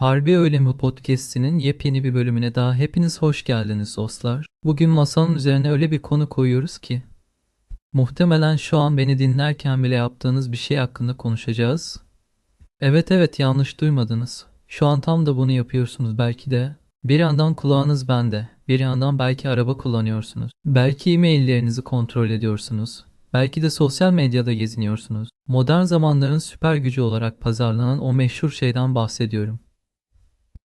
Harbi Öyle mi podcast'inin yepyeni bir bölümüne daha hepiniz hoş geldiniz dostlar. Bugün masanın üzerine öyle bir konu koyuyoruz ki muhtemelen şu an beni dinlerken bile yaptığınız bir şey hakkında konuşacağız. Evet evet yanlış duymadınız. Şu an tam da bunu yapıyorsunuz belki de. Bir yandan kulağınız bende, bir yandan belki araba kullanıyorsunuz. Belki e-maillerinizi kontrol ediyorsunuz. Belki de sosyal medyada geziniyorsunuz. Modern zamanların süper gücü olarak pazarlanan o meşhur şeyden bahsediyorum.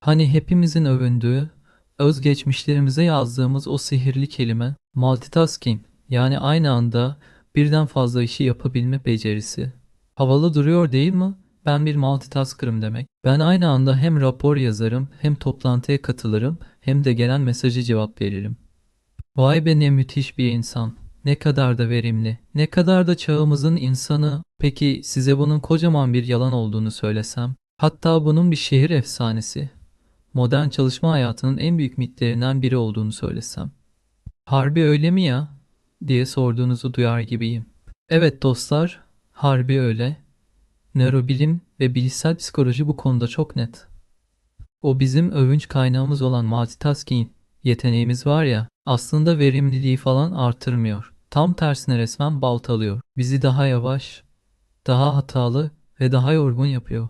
Hani hepimizin övündüğü, özgeçmişlerimize yazdığımız o sihirli kelime multitasking yani aynı anda birden fazla işi yapabilme becerisi. Havalı duruyor değil mi? Ben bir multitasker'ım demek. Ben aynı anda hem rapor yazarım, hem toplantıya katılırım, hem de gelen mesajı cevap veririm. Vay be ne müthiş bir insan. Ne kadar da verimli. Ne kadar da çağımızın insanı. Peki size bunun kocaman bir yalan olduğunu söylesem? Hatta bunun bir şehir efsanesi. Modern çalışma hayatının en büyük mitlerinden biri olduğunu söylesem. Harbi öyle mi ya? diye sorduğunuzu duyar gibiyim. Evet dostlar, harbi öyle. Nörobilim ve bilişsel psikoloji bu konuda çok net. O bizim övünç kaynağımız olan multitasking yeteneğimiz var ya, aslında verimliliği falan artırmıyor. Tam tersine resmen baltalıyor. Bizi daha yavaş, daha hatalı ve daha yorgun yapıyor.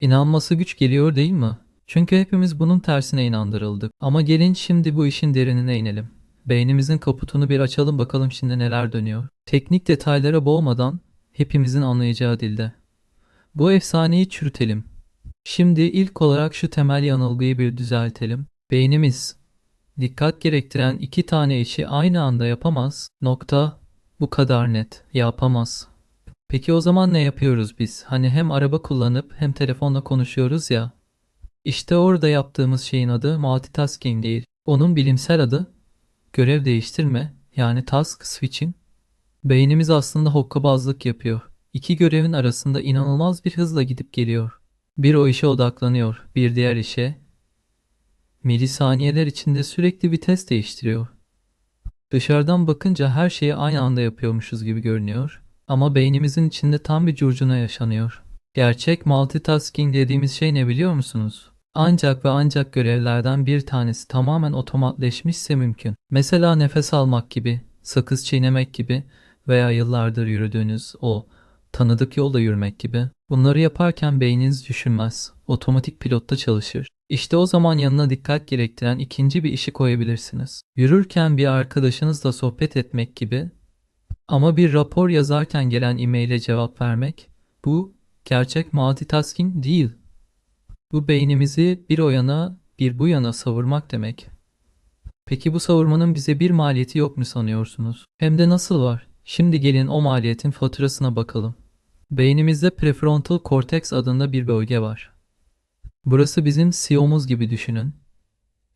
İnanması güç geliyor değil mi? Çünkü hepimiz bunun tersine inandırıldık. Ama gelin şimdi bu işin derinine inelim. Beynimizin kaputunu bir açalım bakalım şimdi neler dönüyor. Teknik detaylara boğmadan hepimizin anlayacağı dilde. Bu efsaneyi çürütelim. Şimdi ilk olarak şu temel yanılgıyı bir düzeltelim. Beynimiz dikkat gerektiren iki tane işi aynı anda yapamaz. Nokta. Bu kadar net. Yapamaz. Peki o zaman ne yapıyoruz biz? Hani hem araba kullanıp hem telefonla konuşuyoruz ya. İşte orada yaptığımız şeyin adı multitasking değil. Onun bilimsel adı görev değiştirme yani task switching. Beynimiz aslında hokkabazlık yapıyor. İki görevin arasında inanılmaz bir hızla gidip geliyor. Bir o işe odaklanıyor, bir diğer işe. Milisaniyeler içinde sürekli vites değiştiriyor. Dışarıdan bakınca her şeyi aynı anda yapıyormuşuz gibi görünüyor. Ama beynimizin içinde tam bir curcuna yaşanıyor. Gerçek multitasking dediğimiz şey ne biliyor musunuz? Ancak ve ancak görevlerden bir tanesi tamamen otomatleşmişse mümkün. Mesela nefes almak gibi, sakız çiğnemek gibi veya yıllardır yürüdüğünüz o tanıdık yolda yürümek gibi. Bunları yaparken beyniniz düşünmez, otomatik pilotta çalışır. İşte o zaman yanına dikkat gerektiren ikinci bir işi koyabilirsiniz. Yürürken bir arkadaşınızla sohbet etmek gibi ama bir rapor yazarken gelen e-maile cevap vermek bu gerçek multitasking değil. Bu beynimizi bir o yana bir bu yana savurmak demek. Peki bu savurmanın bize bir maliyeti yok mu sanıyorsunuz? Hem de nasıl var? Şimdi gelin o maliyetin faturasına bakalım. Beynimizde prefrontal cortex adında bir bölge var. Burası bizim CEO'muz gibi düşünün.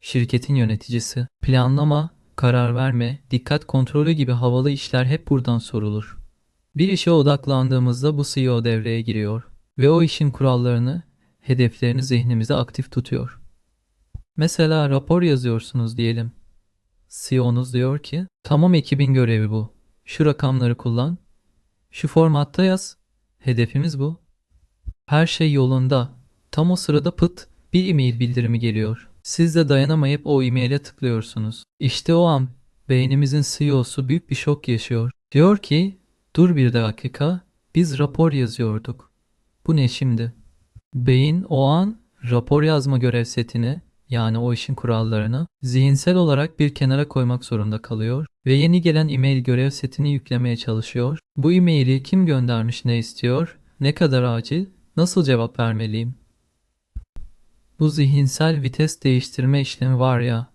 Şirketin yöneticisi. Planlama, karar verme, dikkat kontrolü gibi havalı işler hep buradan sorulur. Bir işe odaklandığımızda bu CEO devreye giriyor ve o işin kurallarını, hedeflerini zihnimizde aktif tutuyor. Mesela rapor yazıyorsunuz diyelim. CEO'nuz diyor ki, tamam ekibin görevi bu. Şu rakamları kullan, şu formatta yaz. Hedefimiz bu. Her şey yolunda. Tam o sırada pıt bir e-mail bildirimi geliyor. Siz de dayanamayıp o e-maile tıklıyorsunuz. İşte o an beynimizin CEO'su büyük bir şok yaşıyor. Diyor ki dur bir dakika biz rapor yazıyorduk. Bu ne şimdi? Beyin o an rapor yazma görev setini yani o işin kurallarını zihinsel olarak bir kenara koymak zorunda kalıyor ve yeni gelen e-mail görev setini yüklemeye çalışıyor. Bu e-maili kim göndermiş ne istiyor, ne kadar acil, nasıl cevap vermeliyim? Bu zihinsel vites değiştirme işlemi var ya,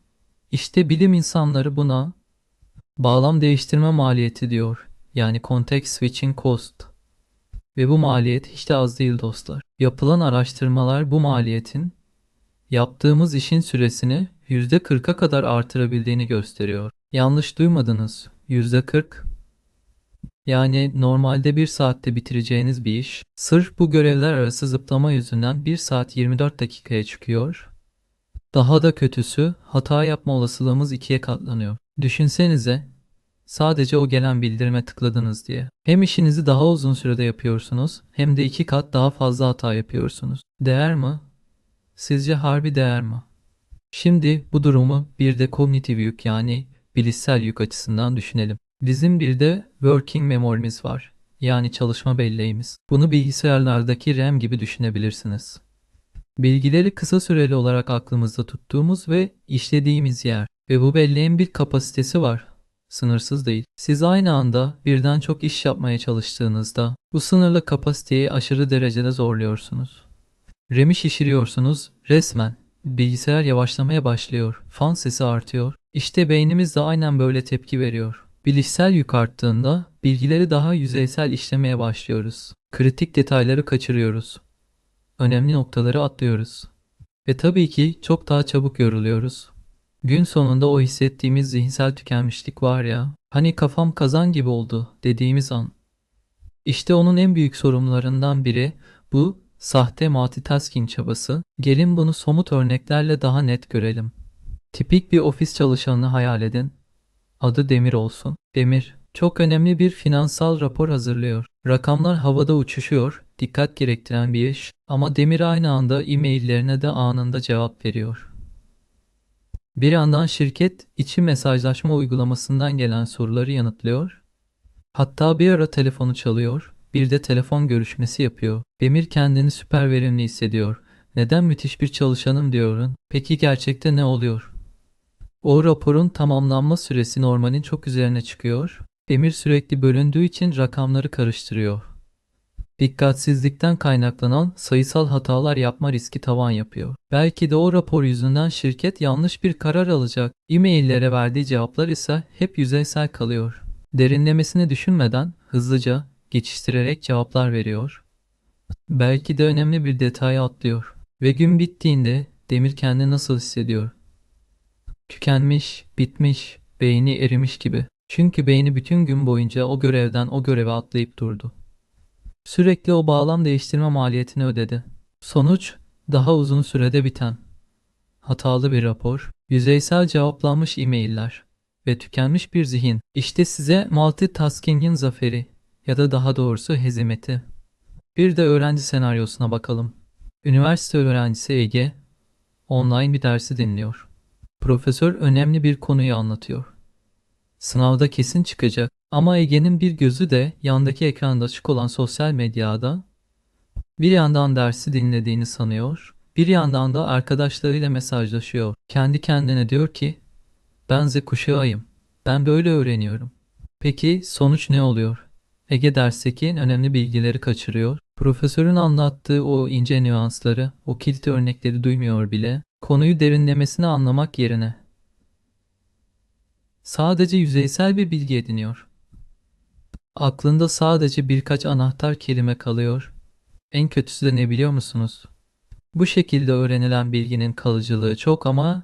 işte bilim insanları buna bağlam değiştirme maliyeti diyor. Yani context switching cost. Ve bu maliyet hiç de az değil dostlar. Yapılan araştırmalar bu maliyetin yaptığımız işin süresini %40'a kadar artırabildiğini gösteriyor. Yanlış duymadınız. %40. Yani normalde 1 saatte bitireceğiniz bir iş, sırf bu görevler arası zıplama yüzünden 1 saat 24 dakikaya çıkıyor. Daha da kötüsü hata yapma olasılığımız ikiye katlanıyor. Düşünsenize sadece o gelen bildirime tıkladınız diye. Hem işinizi daha uzun sürede yapıyorsunuz hem de iki kat daha fazla hata yapıyorsunuz. Değer mi? Sizce harbi değer mi? Şimdi bu durumu bir de kognitif yük yani bilişsel yük açısından düşünelim. Bizim bir de working memory'miz var. Yani çalışma belleğimiz. Bunu bilgisayarlardaki RAM gibi düşünebilirsiniz. Bilgileri kısa süreli olarak aklımızda tuttuğumuz ve işlediğimiz yer. Ve bu belleğin bir kapasitesi var. Sınırsız değil. Siz aynı anda birden çok iş yapmaya çalıştığınızda bu sınırlı kapasiteyi aşırı derecede zorluyorsunuz. RAM'i şişiriyorsunuz resmen. Bilgisayar yavaşlamaya başlıyor. Fan sesi artıyor. İşte beynimiz de aynen böyle tepki veriyor. Bilişsel yük arttığında bilgileri daha yüzeysel işlemeye başlıyoruz. Kritik detayları kaçırıyoruz. Önemli noktaları atlıyoruz. Ve tabii ki çok daha çabuk yoruluyoruz. Gün sonunda o hissettiğimiz zihinsel tükenmişlik var ya, hani kafam kazan gibi oldu dediğimiz an. İşte onun en büyük sorunlarından biri bu sahte multitasking çabası. Gelin bunu somut örneklerle daha net görelim. Tipik bir ofis çalışanını hayal edin. Adı Demir olsun. Demir, çok önemli bir finansal rapor hazırlıyor. Rakamlar havada uçuşuyor, dikkat gerektiren bir iş ama Demir aynı anda e-maillerine de anında cevap veriyor. Bir yandan şirket içi mesajlaşma uygulamasından gelen soruları yanıtlıyor. Hatta bir ara telefonu çalıyor, bir de telefon görüşmesi yapıyor. Demir kendini süper verimli hissediyor. Neden müthiş bir çalışanım diyorun? Peki gerçekte ne oluyor? O raporun tamamlanma süresi normalin çok üzerine çıkıyor. Demir sürekli bölündüğü için rakamları karıştırıyor. Dikkatsizlikten kaynaklanan sayısal hatalar yapma riski tavan yapıyor. Belki de o rapor yüzünden şirket yanlış bir karar alacak. E-maillere verdiği cevaplar ise hep yüzeysel kalıyor. Derinlemesini düşünmeden hızlıca geçiştirerek cevaplar veriyor. Belki de önemli bir detayı atlıyor. Ve gün bittiğinde Demir kendini nasıl hissediyor? Tükenmiş, bitmiş, beyni erimiş gibi. Çünkü beyni bütün gün boyunca o görevden o göreve atlayıp durdu. Sürekli o bağlam değiştirme maliyetini ödedi. Sonuç daha uzun sürede biten. Hatalı bir rapor, yüzeysel cevaplanmış e-mailler ve tükenmiş bir zihin. İşte size multitasking'in zaferi ya da daha doğrusu hezimeti. Bir de öğrenci senaryosuna bakalım. Üniversite öğrencisi Ege online bir dersi dinliyor. Profesör önemli bir konuyu anlatıyor. Sınavda kesin çıkacak ama Ege'nin bir gözü de yandaki ekranda açık olan sosyal medyada bir yandan dersi dinlediğini sanıyor, bir yandan da arkadaşlarıyla mesajlaşıyor. Kendi kendine diyor ki, ben Z kuşağıyım, ben böyle öğreniyorum. Peki sonuç ne oluyor? Ege dersteki önemli bilgileri kaçırıyor. Profesörün anlattığı o ince nüansları, o kilit örnekleri duymuyor bile. Konuyu derinlemesine anlamak yerine sadece yüzeysel bir bilgi ediniyor. Aklında sadece birkaç anahtar kelime kalıyor. En kötüsü de ne biliyor musunuz? Bu şekilde öğrenilen bilginin kalıcılığı çok ama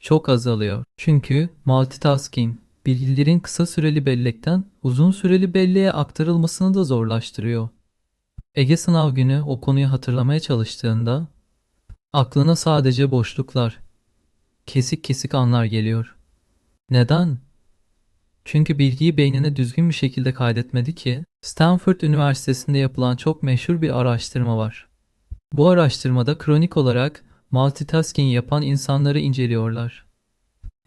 çok azalıyor. Çünkü multitasking bilgilerin kısa süreli bellekten uzun süreli belleğe aktarılmasını da zorlaştırıyor. Ege sınav günü o konuyu hatırlamaya çalıştığında aklına sadece boşluklar, kesik kesik anlar geliyor. Neden? Çünkü bilgiyi beynine düzgün bir şekilde kaydetmedi ki Stanford Üniversitesi'nde yapılan çok meşhur bir araştırma var. Bu araştırmada kronik olarak multitasking yapan insanları inceliyorlar.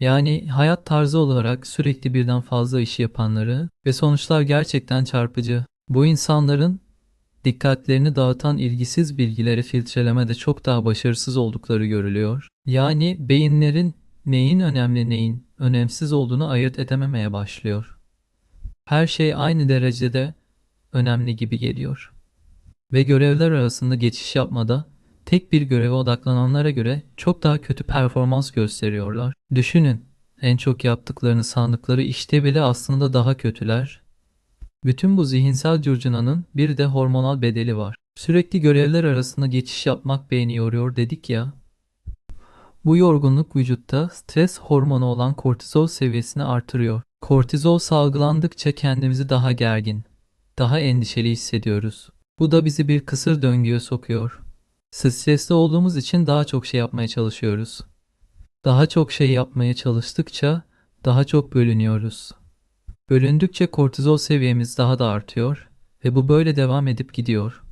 Yani hayat tarzı olarak sürekli birden fazla işi yapanları ve sonuçlar gerçekten çarpıcı. Bu insanların dikkatlerini dağıtan ilgisiz bilgileri filtrelemede çok daha başarısız oldukları görülüyor. Yani beyinlerin neyin önemli neyin önemsiz olduğunu ayırt edememeye başlıyor. Her şey aynı derecede önemli gibi geliyor. Ve görevler arasında geçiş yapmada tek bir göreve odaklananlara göre çok daha kötü performans gösteriyorlar. Düşünün, en çok yaptıklarını sandıkları işte bile aslında daha kötüler. Bütün bu zihinsel curcunanın bir de hormonal bedeli var. Sürekli görevler arasında geçiş yapmak beyni yoruyor dedik ya. Bu yorgunluk vücutta stres hormonu olan kortizol seviyesini artırıyor. Kortizol salgılandıkça kendimizi daha gergin, daha endişeli hissediyoruz. Bu da bizi bir kısır döngüye sokuyor. Stresli olduğumuz için daha çok şey yapmaya çalışıyoruz. Daha çok şey yapmaya çalıştıkça daha çok bölünüyoruz. Bölündükçe kortizol seviyemiz daha da artıyor ve bu böyle devam edip gidiyor.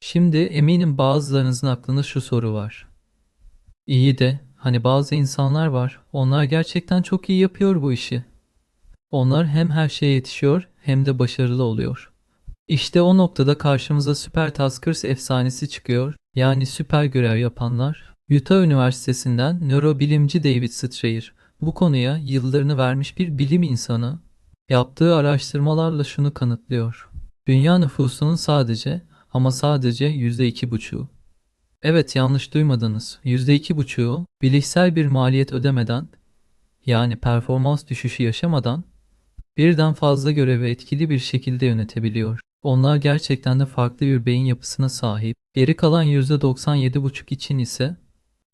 Şimdi eminim bazılarınızın aklında şu soru var. İyi de hani bazı insanlar var. Onlar gerçekten çok iyi yapıyor bu işi. Onlar hem her şeye yetişiyor hem de başarılı oluyor. İşte o noktada karşımıza Super Taskers efsanesi çıkıyor. Yani süper görev yapanlar. Utah Üniversitesi'nden nörobilimci David Strayer bu konuya yıllarını vermiş bir bilim insanı. Yaptığı araştırmalarla şunu kanıtlıyor. Dünya nüfusunun sadece ama sadece %2,5'u. Evet yanlış duymadınız. %2,5'u bilişsel bir maliyet ödemeden yani performans düşüşü yaşamadan birden fazla görevi etkili bir şekilde yönetebiliyor. Onlar gerçekten de farklı bir beyin yapısına sahip. Geri kalan %97,5 için ise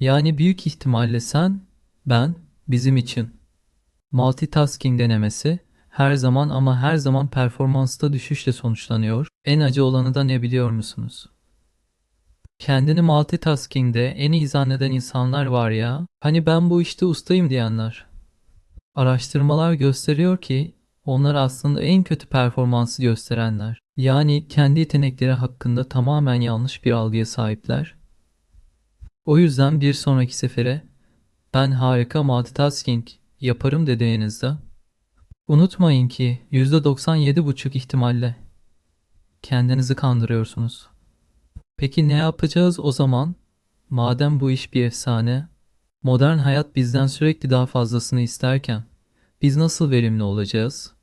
yani büyük ihtimalle sen, ben, bizim için. Multitasking denemesi her zaman ama her zaman performansta düşüşle sonuçlanıyor. En acı olanı da ne biliyor musunuz? Kendini multitasking'de en iyi zanneden insanlar var ya. Hani ben bu işte ustayım diyenler. Araştırmalar gösteriyor ki onlar aslında en kötü performansı gösterenler. Yani kendi yetenekleri hakkında tamamen yanlış bir algıya sahipler. O yüzden bir sonraki sefere ben harika multitasking yaparım dediğinizde unutmayın ki %97,5 ihtimalle kendinizi kandırıyorsunuz. Peki ne yapacağız o zaman? Madem bu iş bir efsane, modern hayat bizden sürekli daha fazlasını isterken biz nasıl verimli olacağız?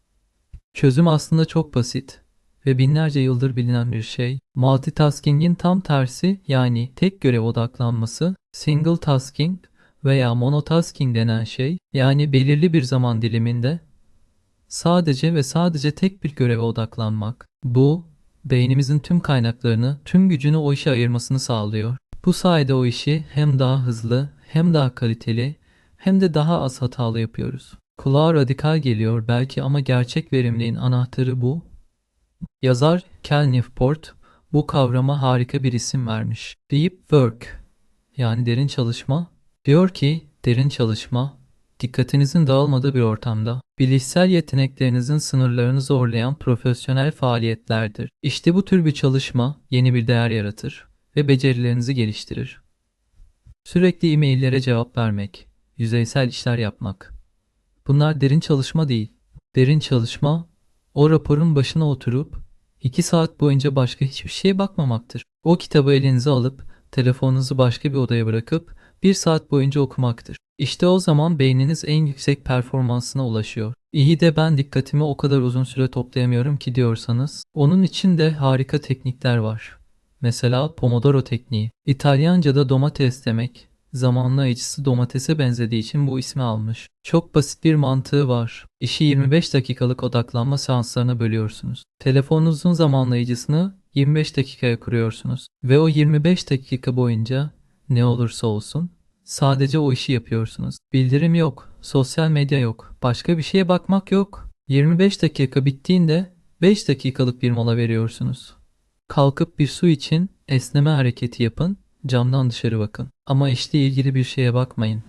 Çözüm aslında çok basit ve binlerce yıldır bilinen bir şey. Multitasking'in tam tersi yani tek görev odaklanması, single tasking veya monotasking denen şey yani belirli bir zaman diliminde sadece ve sadece tek bir göreve odaklanmak. Bu beynimizin tüm kaynaklarını, tüm gücünü o işe ayırmasını sağlıyor. Bu sayede o işi hem daha hızlı, hem daha kaliteli, hem de daha az hatalı yapıyoruz. Kulağa radikal geliyor belki ama gerçek verimliğin anahtarı bu. Yazar Cal Newport bu kavrama harika bir isim vermiş. Deep work yani derin çalışma. Diyor ki derin çalışma dikkatinizin dağılmadığı bir ortamda bilişsel yeteneklerinizin sınırlarını zorlayan profesyonel faaliyetlerdir. İşte bu tür bir çalışma yeni bir değer yaratır ve becerilerinizi geliştirir. Sürekli e-maillere cevap vermek, yüzeysel işler yapmak. Bunlar derin çalışma değil. Derin çalışma, o raporun başına oturup 2 saat boyunca başka hiçbir şeye bakmamaktır. O kitabı elinize alıp telefonunuzu başka bir odaya bırakıp 1 saat boyunca okumaktır. İşte o zaman beyniniz en yüksek performansına ulaşıyor. İyi de ben dikkatimi o kadar uzun süre toplayamıyorum ki diyorsanız, onun için de harika teknikler var. Mesela Pomodoro tekniği. İtalyanca'da domates demek, zamanlayıcısı domatese benzediği için bu ismi almış. Çok basit bir mantığı var. İşi 25 dakikalık odaklanma seanslarına bölüyorsunuz. Telefonunuzun zamanlayıcısını 25 dakikaya kuruyorsunuz. Ve o 25 dakika boyunca ne olursa olsun sadece o işi yapıyorsunuz. Bildirim yok, sosyal medya yok, başka bir şeye bakmak yok. 25 dakika bittiğinde 5 dakikalık bir mola veriyorsunuz. Kalkıp bir su için esneme hareketi yapın, camdan dışarı bakın. Ama işle ilgili bir şeye bakmayın.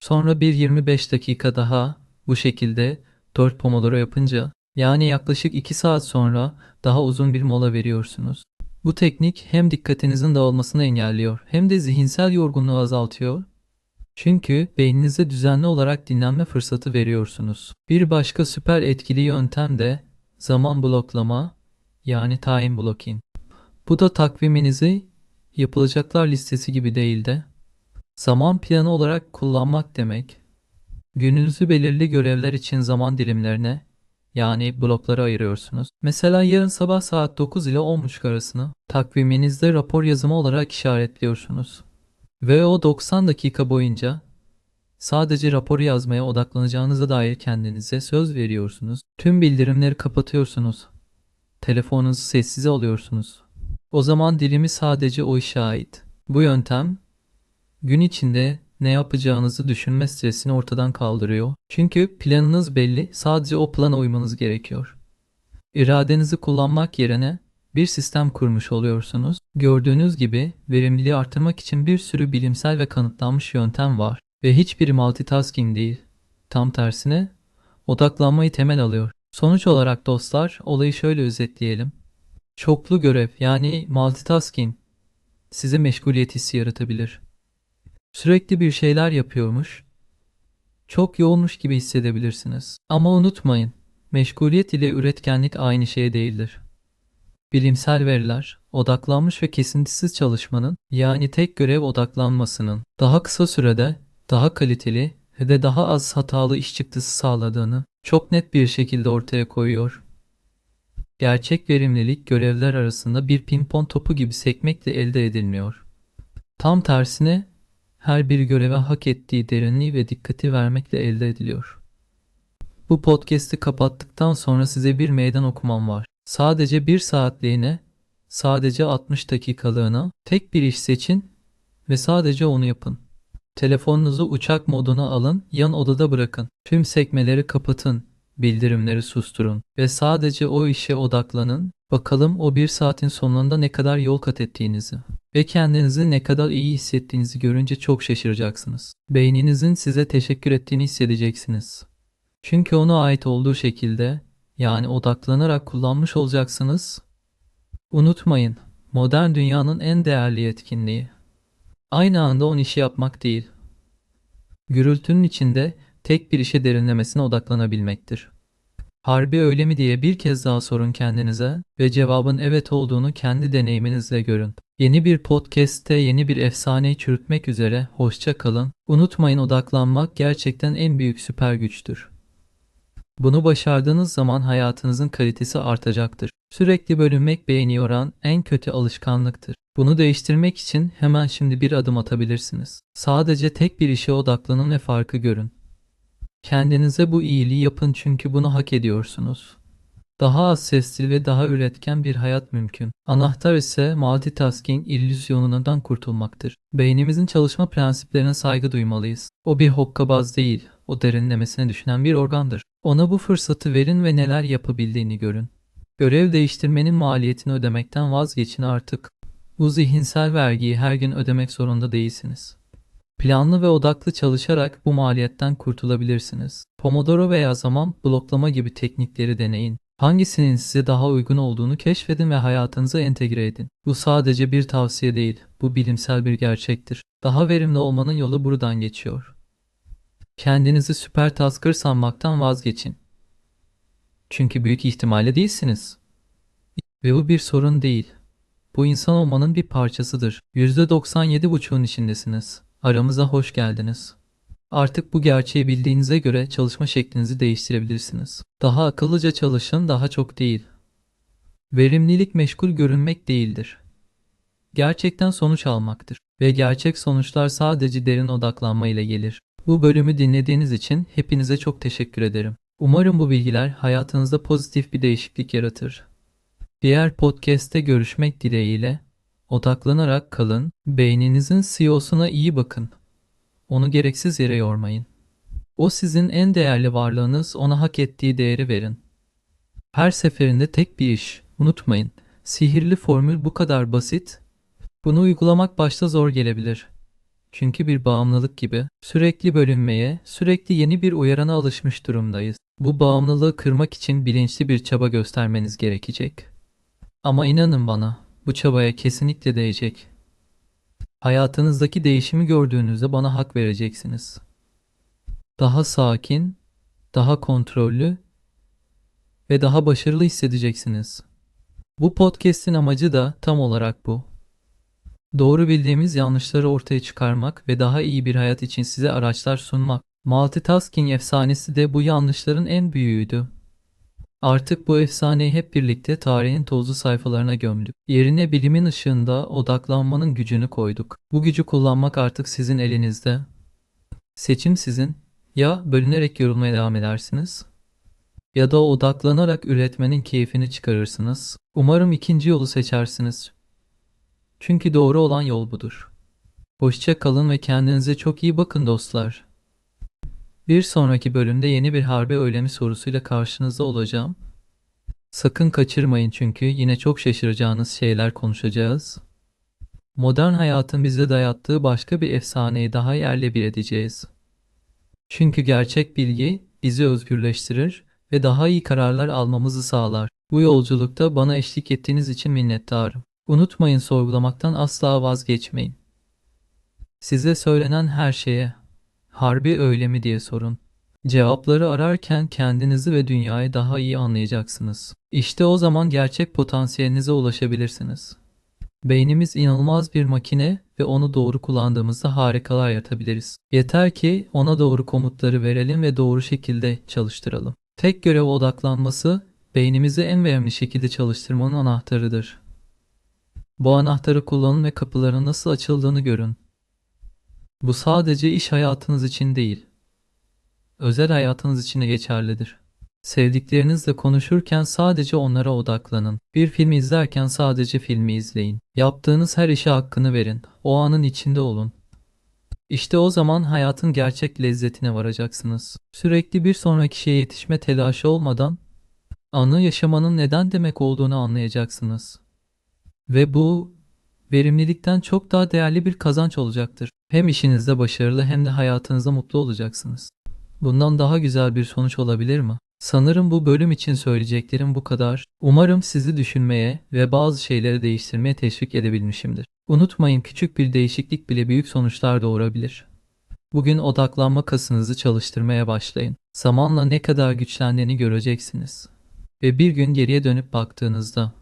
Sonra bir 25 dakika daha bu şekilde 4 pomodoro yapınca yani yaklaşık 2 saat sonra daha uzun bir mola veriyorsunuz. Bu teknik hem dikkatinizin dağılmasını engelliyor hem de zihinsel yorgunluğu azaltıyor. Çünkü beyninize düzenli olarak dinlenme fırsatı veriyorsunuz. Bir başka süper etkili yöntem de zaman bloklama yani time blocking. Bu da takviminizi yapılacaklar listesi gibi değil de zaman planı olarak kullanmak demek. Gününüzü belirli görevler için zaman dilimlerine yani bloklara ayırıyorsunuz. Mesela yarın sabah saat 9 ile 10.30 arasını takviminizde rapor yazımı olarak işaretliyorsunuz. Ve o 90 dakika boyunca sadece rapor yazmaya odaklanacağınıza dair kendinize söz veriyorsunuz. Tüm bildirimleri kapatıyorsunuz. Telefonunuzu sessize alıyorsunuz. O zaman dilimi sadece o işe ait. Bu yöntem gün içinde ne yapacağınızı düşünme stresini ortadan kaldırıyor. Çünkü planınız belli, sadece o plana uymanız gerekiyor. İradenizi kullanmak yerine bir sistem kurmuş oluyorsunuz. Gördüğünüz gibi verimliliği artırmak için bir sürü bilimsel ve kanıtlanmış yöntem var ve hiçbiri multitasking değil. Tam tersine odaklanmayı temel alıyor. Sonuç olarak dostlar olayı şöyle özetleyelim. Çoklu görev yani multitasking size meşguliyet hissi yaratabilir. Sürekli bir şeyler yapıyormuş, çok yoğunmuş gibi hissedebilirsiniz. Ama unutmayın, meşguliyet ile üretkenlik aynı şey değildir. Bilimsel veriler, odaklanmış ve kesintisiz çalışmanın, yani tek görev odaklanmasının, daha kısa sürede, daha kaliteli ve daha az hatalı iş çıktısı sağladığını çok net bir şekilde ortaya koyuyor. Gerçek verimlilik görevler arasında bir pimpon topu gibi sekmekle elde edilmiyor. Tam tersine her bir göreve hak ettiği derinliği ve dikkati vermekle elde ediliyor. Bu podcast'i kapattıktan sonra size bir meydan okumam var. Sadece bir saatliğine, sadece 60 dakikalığına tek bir iş seçin ve sadece onu yapın. Telefonunuzu uçak moduna alın, yan odada bırakın. Tüm sekmeleri kapatın, bildirimleri susturun ve sadece o işe odaklanın. Bakalım o bir saatin sonunda ne kadar yol kat ettiğinizi ve kendinizi ne kadar iyi hissettiğinizi görünce çok şaşıracaksınız. Beyninizin size teşekkür ettiğini hissedeceksiniz. Çünkü ona ait olduğu şekilde yani odaklanarak kullanmış olacaksınız. Unutmayın, modern dünyanın en değerli yetkinliği. Aynı anda on işi yapmak değil. Gürültünün içinde tek bir işe derinlemesine odaklanabilmektir. Harbi öyle mi diye bir kez daha sorun kendinize ve cevabın evet olduğunu kendi deneyiminizle görün. Yeni bir podcast'te yeni bir efsaneyi çürütmek üzere hoşça kalın. Unutmayın odaklanmak gerçekten en büyük süper güçtür. Bunu başardığınız zaman hayatınızın kalitesi artacaktır. Sürekli bölünmek beğeni yoran en kötü alışkanlıktır. Bunu değiştirmek için hemen şimdi bir adım atabilirsiniz. Sadece tek bir işe odaklanın ve farkı görün. Kendinize bu iyiliği yapın çünkü bunu hak ediyorsunuz. Daha az sesli ve daha üretken bir hayat mümkün. Anahtar ise multitasking illüzyonundan kurtulmaktır. Beynimizin çalışma prensiplerine saygı duymalıyız. O bir hokkabaz değil, o derinlemesine düşünen bir organdır. Ona bu fırsatı verin ve neler yapabildiğini görün. Görev değiştirmenin maliyetini ödemekten vazgeçin artık. Bu zihinsel vergiyi her gün ödemek zorunda değilsiniz. Planlı ve odaklı çalışarak bu maliyetten kurtulabilirsiniz. Pomodoro veya zaman bloklama gibi teknikleri deneyin. Hangisinin size daha uygun olduğunu keşfedin ve hayatınıza entegre edin. Bu sadece bir tavsiye değil, bu bilimsel bir gerçektir. Daha verimli olmanın yolu buradan geçiyor. Kendinizi süper tasker sanmaktan vazgeçin. Çünkü büyük ihtimalle değilsiniz. Ve bu bir sorun değil. Bu insan olmanın bir parçasıdır. %97,5'un içindesiniz. Aramıza hoş geldiniz. Artık bu gerçeği bildiğinize göre çalışma şeklinizi değiştirebilirsiniz. Daha akıllıca çalışın, daha çok değil. Verimlilik meşgul görünmek değildir. Gerçekten sonuç almaktır ve gerçek sonuçlar sadece derin odaklanma ile gelir. Bu bölümü dinlediğiniz için hepinize çok teşekkür ederim. Umarım bu bilgiler hayatınızda pozitif bir değişiklik yaratır. Diğer podcast'te görüşmek dileğiyle odaklanarak kalın, beyninizin CEO'suna iyi bakın. Onu gereksiz yere yormayın. O sizin en değerli varlığınız, ona hak ettiği değeri verin. Her seferinde tek bir iş, unutmayın. Sihirli formül bu kadar basit. Bunu uygulamak başta zor gelebilir. Çünkü bir bağımlılık gibi sürekli bölünmeye, sürekli yeni bir uyarana alışmış durumdayız. Bu bağımlılığı kırmak için bilinçli bir çaba göstermeniz gerekecek. Ama inanın bana, bu çabaya kesinlikle değecek. Hayatınızdaki değişimi gördüğünüzde bana hak vereceksiniz. Daha sakin, daha kontrollü ve daha başarılı hissedeceksiniz. Bu podcast'in amacı da tam olarak bu. Doğru bildiğimiz yanlışları ortaya çıkarmak ve daha iyi bir hayat için size araçlar sunmak. Multitasking efsanesi de bu yanlışların en büyüğüydü. Artık bu efsaneyi hep birlikte tarihin tozlu sayfalarına gömdük. Yerine bilimin ışığında odaklanmanın gücünü koyduk. Bu gücü kullanmak artık sizin elinizde. Seçim sizin. Ya bölünerek yorulmaya devam edersiniz ya da odaklanarak üretmenin keyfini çıkarırsınız. Umarım ikinci yolu seçersiniz. Çünkü doğru olan yol budur. Hoşça kalın ve kendinize çok iyi bakın dostlar. Bir sonraki bölümde yeni bir harbe öylemi sorusuyla karşınızda olacağım. Sakın kaçırmayın çünkü yine çok şaşıracağınız şeyler konuşacağız. Modern hayatın bize dayattığı başka bir efsaneyi daha yerle bir edeceğiz. Çünkü gerçek bilgi bizi özgürleştirir ve daha iyi kararlar almamızı sağlar. Bu yolculukta bana eşlik ettiğiniz için minnettarım. Unutmayın sorgulamaktan asla vazgeçmeyin. Size söylenen her şeye harbi öyle mi diye sorun. Cevapları ararken kendinizi ve dünyayı daha iyi anlayacaksınız. İşte o zaman gerçek potansiyelinize ulaşabilirsiniz. Beynimiz inanılmaz bir makine ve onu doğru kullandığımızda harikalar yaratabiliriz. Yeter ki ona doğru komutları verelim ve doğru şekilde çalıştıralım. Tek görev odaklanması beynimizi en verimli şekilde çalıştırmanın anahtarıdır. Bu anahtarı kullanın ve kapıların nasıl açıldığını görün. Bu sadece iş hayatınız için değil, özel hayatınız için de geçerlidir. Sevdiklerinizle konuşurken sadece onlara odaklanın. Bir film izlerken sadece filmi izleyin. Yaptığınız her işe hakkını verin. O anın içinde olun. İşte o zaman hayatın gerçek lezzetine varacaksınız. Sürekli bir sonraki şeye yetişme telaşı olmadan anı yaşamanın neden demek olduğunu anlayacaksınız. Ve bu verimlilikten çok daha değerli bir kazanç olacaktır. Hem işinizde başarılı hem de hayatınızda mutlu olacaksınız. Bundan daha güzel bir sonuç olabilir mi? Sanırım bu bölüm için söyleyeceklerim bu kadar. Umarım sizi düşünmeye ve bazı şeyleri değiştirmeye teşvik edebilmişimdir. Unutmayın küçük bir değişiklik bile büyük sonuçlar doğurabilir. Bugün odaklanma kasınızı çalıştırmaya başlayın. Zamanla ne kadar güçlendiğini göreceksiniz. Ve bir gün geriye dönüp baktığınızda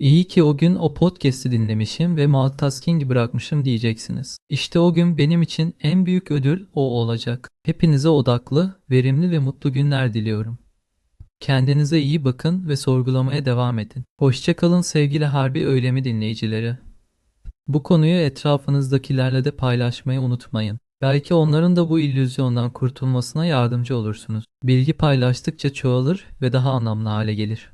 İyi ki o gün o podcast'i dinlemişim ve multitasking'i bırakmışım diyeceksiniz. İşte o gün benim için en büyük ödül o olacak. Hepinize odaklı, verimli ve mutlu günler diliyorum. Kendinize iyi bakın ve sorgulamaya devam edin. Hoşçakalın sevgili Harbi Öylemi dinleyicileri. Bu konuyu etrafınızdakilerle de paylaşmayı unutmayın. Belki onların da bu illüzyondan kurtulmasına yardımcı olursunuz. Bilgi paylaştıkça çoğalır ve daha anlamlı hale gelir.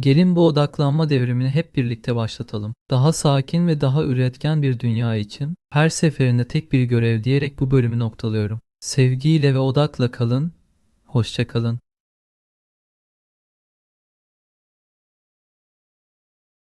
Gelin bu odaklanma devrimini hep birlikte başlatalım. Daha sakin ve daha üretken bir dünya için her seferinde tek bir görev diyerek bu bölümü noktalıyorum. Sevgiyle ve odakla kalın. Hoşça kalın.